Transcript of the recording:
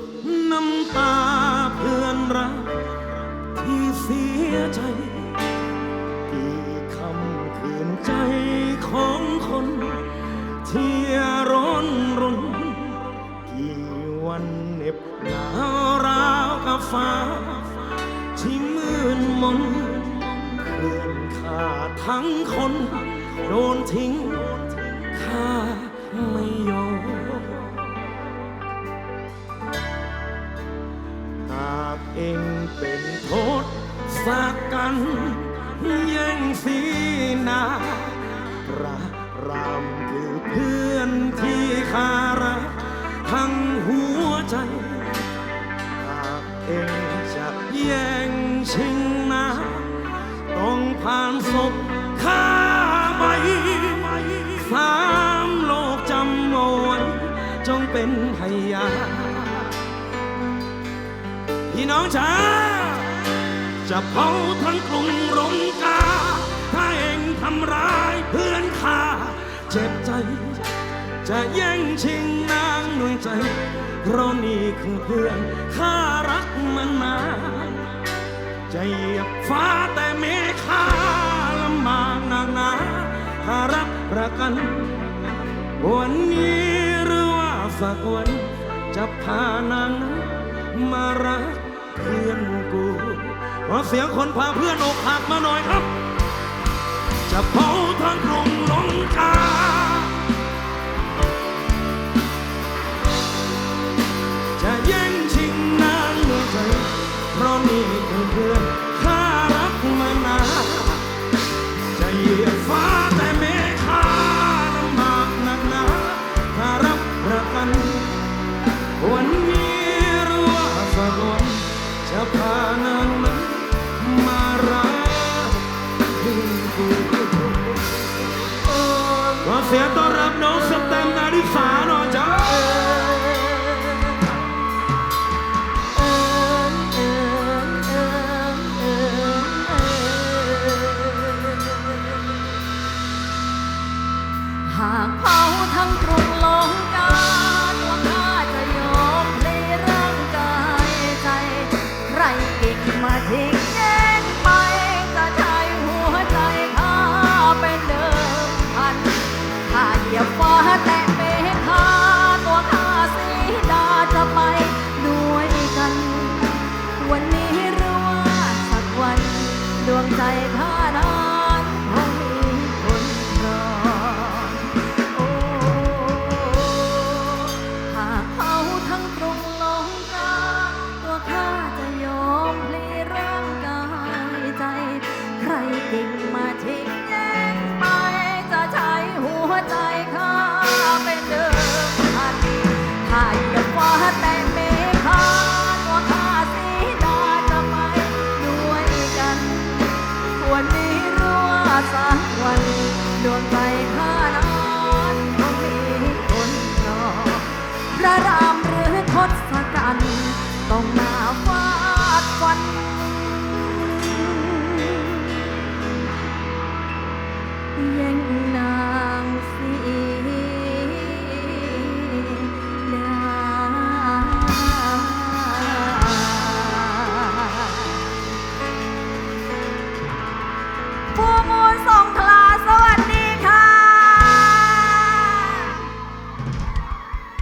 ดน้ำตาเพื่อนรักที่เสียใจกี่คำคืนใจของคน ที่ร้อนรนกี่วันเหน็บหนาวราวกับฟ้า ที่มืดมนเพื่อนข้าทั้งคน โดนทิ้งข้าไม่ยอม เองเป็นโทษสักกันแย่งสีหนาพระรามคือเพื่อนที่คารักทั้งหัวใจ หากเองจะแย่งชิงนา ต้องผ่านศพ พี่น้องจ๋าจะเผาทั้งกรุงรงกา ถ้าเองทำร้ายเพื่อนข้าเจ็บใจ จะแย่งชิงนางหน่วยใจ เพราะนี่คือเพื่อนข้ารักมันนานจะเหยียบฟ้าแต่เมฆาลำบากหนักหนาข้ารับประกัน วันนี้หรือว่าสักวันจะพานางนามารัก เพื่อนกูขอเสียงคนพาเพื่อนอกหักมาหน่อยครับ จะเผาทั้งกรุงลงกาจะแย่งชิงนางเมื่อใจเพราะนี่คือเพื่อนข้า